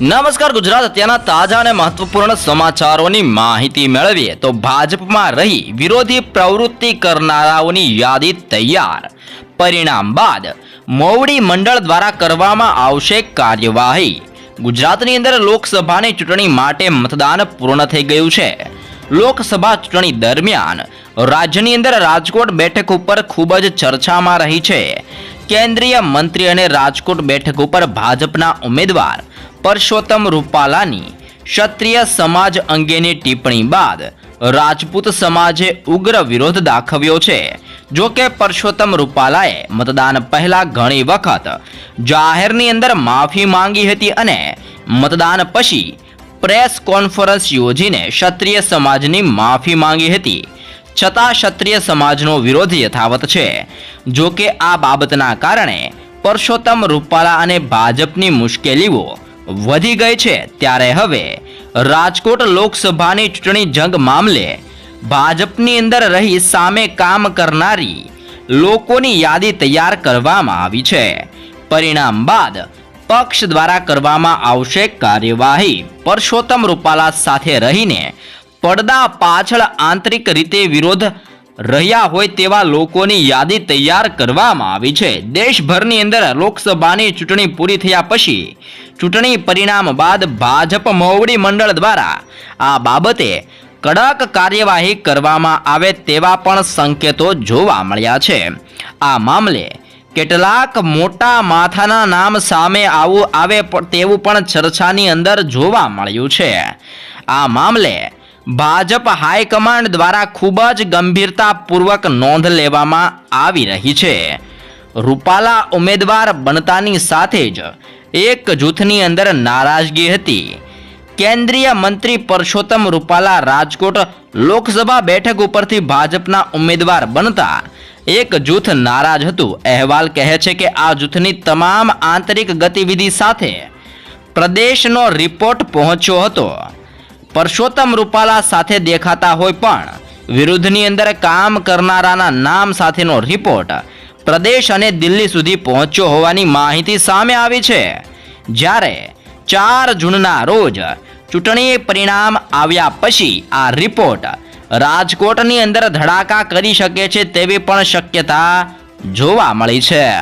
નમસ્કાર, ગુજરાત અત્યારના તાજા અને મહત્વપૂર્ણ સમાચારોની માહિતી મેળવીએ તો ભાજપમાં રહી વિરોધી પ્રવૃત્તિ કરનારાઓની યાદી તૈયાર. પરિણામ બાદ મોવડી મંડળ દ્વારા કરવામાં આવશે કાર્યવાહી. ગુજરાતની અંદર લોકસભાની ચૂંટણી માટે મતદાન પૂર્ણ થઈ ગયું છે. લોકસભા ચૂંટણી દરમિયાન રાજ્યની અંદર રાજકોટ બેઠક ઉપર ખૂબ જ ચર્ચામાં રહી છે. કેન્દ્રીય મંત્રી અને રાજકોટ બેઠક ઉપર ભાજપના ઉમેદવાર પરસોત્તમ રૂપાલાની ક્ષત્રિય સમાજ અંગેની ટિપ્પણી બાદ રાજપૂત સમાજે ઉગ્ર વિરોધ દાખવ્યો છે. જો કે પરસોત્તમ રૂપાલાએ મતદાન પહેલા ઘણી વખત જાહેરની અંદર માફી માંગી હતી અને મતદાન પછી પ્રેસ કોન્ફરન્સ યોજીને ક્ષત્રિય સમાજની માફી માંગી હતી. છતાં ક્ષત્રિય સમાજનો વિરોધ યથાવત છે. જો કે આ બાબતના કારણે પરસોત્તમ રૂપાલા અને ભાજપની મુશ્કેલીઓ વધી ગઈ છે ત્યારે હવે રાજકોટ લોકસભાની ચૂંટણી જંગ મામલે ભાજપની અંદર રહી સામે કામ કરનારી લોકોની યાદી તૈયાર કરવામાં આવી છે. પરિણામ બાદ પક્ષ દ્વારા કરવામાં આવશે કાર્યવાહી. પરસોત્તમ રૂપાલા સાથે રહીને પડદા પાછળ આંતરિક રીતે વિરોધ રહ્યા હોય તેવા લોકોની યાદી તૈયાર કરવામાં આવી છે. દેશભરની અંદર લોકસભાની ચૂંટણી પૂરી થયા પછી ચૂંટણી પરિણામ બાદ ભાજપ મોવડી મંડળ દ્વારા આ બાબતે કડક કાર્યવાહી કરવામાં આવે તેવા પણ સંકેતો જોવા મળ્યા છે. આ મામલે કેટલાક મોટા માથાના નામ સામે આવું આવે તેવું પણ ચર્ચાની અંદર જોવા મળ્યું છે. આ મામલે ભાજપ હાઈકમાન્ડ દ્વારા ખૂબ જ ગંભીરતાપૂર્વક નોંધ લેવામાં આવી રહી છે. રૂપાલા ઉમેદવાર બનતાની સાથે જ એક જૂથની અંદર નારાજગી હતી. કેન્દ્રીય મંત્રી પરસોત્તમ રૂપાલા રાજકોટ લોકસભા બેઠક ઉપરથી ભાજપના ઉમેદવાર બનતા એક જૂથ નારાજ હતું. અહેવાલ કહે છે કે આ જૂથની તમામ આંતરિક ગતિવિધિ સાથે પ્રદેશનો રિપોર્ટ પહોંચ્યો હતો. પરસોત્તમ રૂપાલા સાથે દેખાતા હોય પણ વિરુદ્ધની અંદર કામ કરનારાના નામ સાથેનો રિપોર્ટ પ્રદેશ અને દિલ્હી સુધી પહોંચ્યો હોવાની માહિતી સામે આવી છે. જ્યારે ચાર જૂનના રોજ ચૂંટણી પરિણામ આવ્યા પછી આ રિપોર્ટ રાજકોટની અંદર ધડાકા કરી શકે છે તેવી પણ શક્યતા જોવા મળી છે.